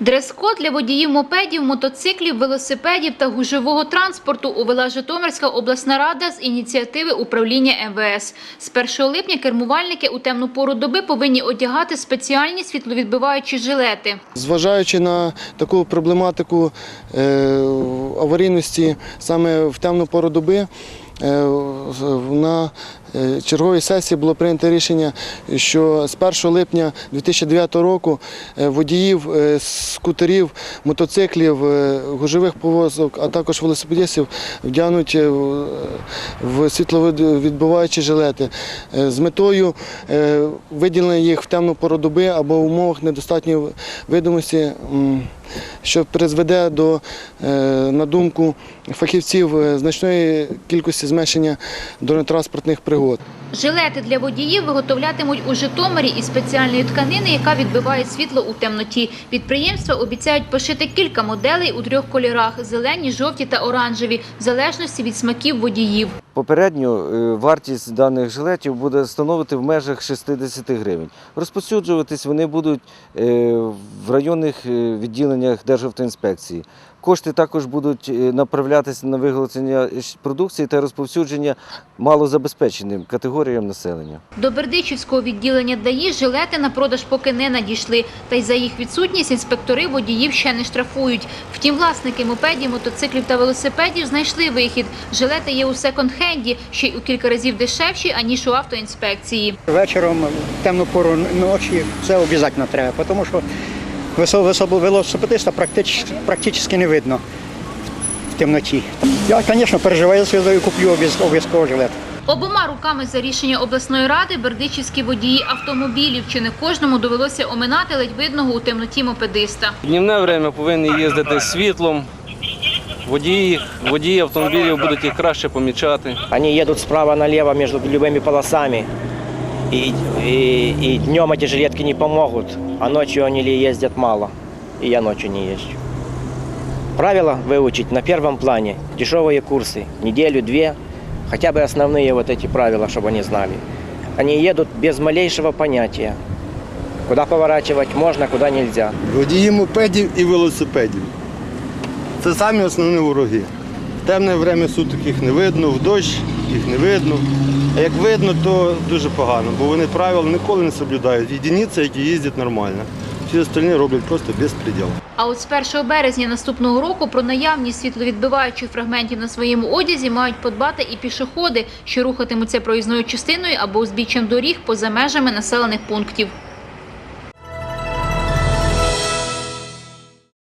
Дрес-код для водіїв мопедів, мотоциклів, велосипедів та гужового транспорту увела Житомирська обласна рада з ініціативи управління МВС. З 1 липня кермувальники у темну пору доби повинні одягати спеціальні світловідбиваючі жилети. Зважаючи на таку проблематику е, аварійності саме в темну пору доби, е, на е, черговій сесії було прийнято рішення, що з 1 липня 2009 року е, водіїв е, скутерів, мотоциклів, гужових повозок, а також велосипедистів вдягнуть в- світловідбиваючі жилети. З метою виділення їх в темну пору доби або в умовах недостатньої видимості, що призведе до, е, на думку фахівців, е, значної кількості зменшення дорожньо-транспортних пригод. Жилети для водіїв виготовлятимуть у Житомирі із спеціальної тканини, яка відбиває світло у темноті. Підприємства обіцяють пошити кілька моделей у трьох кольорах – зелені, жовті та оранжеві, в залежності від смаків водіїв. Попередньо е, вартість даних жилетів буде становити в межах 60 гривень. Розповсюджуватись вони будуть е, в районних е, відділеннях Державтоінспекції. Кошти також будуть е, направлятися на виготовлення продукції та розповсюдження малозабезпеченим категоріям населення. До Бердичівського відділення ДАІ жилети на продаж поки не надійшли, та й за їх відсутність інспектори водіїв ще не штрафують. Втім, власники мопедів, мотоциклів та велосипедів знайшли вихід. Жилети є у секонд-хенді, ще й у кілька разів дешевші, аніж у автоінспекції. Вечором, темну пору ночі це обов'язково треба, тому що велосипедиста практично, практично не видно в темноті. Я, звісно, переживаю за і куплю обов'яз- обов'язково жилет. Обома руками за рішення обласної ради бердичівські водії автомобілів, чи не кожному довелося оминати ледь видного у темноті мопедиста. Днівне время повинні їздити світлом. Водії, водії автомобілів будуть їх краще помічати. Они едут справа налево между любыми полосами. И, и, и днем эти жилетки не помогут, а ночью они ли ездят мало. И я ночью не езжу. Правила выучить на первом плане. Дешевые курсы. Неделю-две. Хотя бы основные вот эти правила, чтобы они знали. Они едут без малейшего понятия. Куда поворачивать можно, куда нельзя. Водії мопедів і велосипедів. Це самі основні вороги. В темне время суток їх не видно, в дощ їх не видно. А як видно, то дуже погано, бо вони правил ніколи не соблюдають. Єдиниці, які їздять нормально. Всі остальні роблять просто безпреділ. А от з 1 березня наступного року про наявність світловідбиваючих фрагментів на своєму одязі мають подбати і пішоходи, що рухатимуться проїзною частиною або узбіччям доріг поза межами населених пунктів.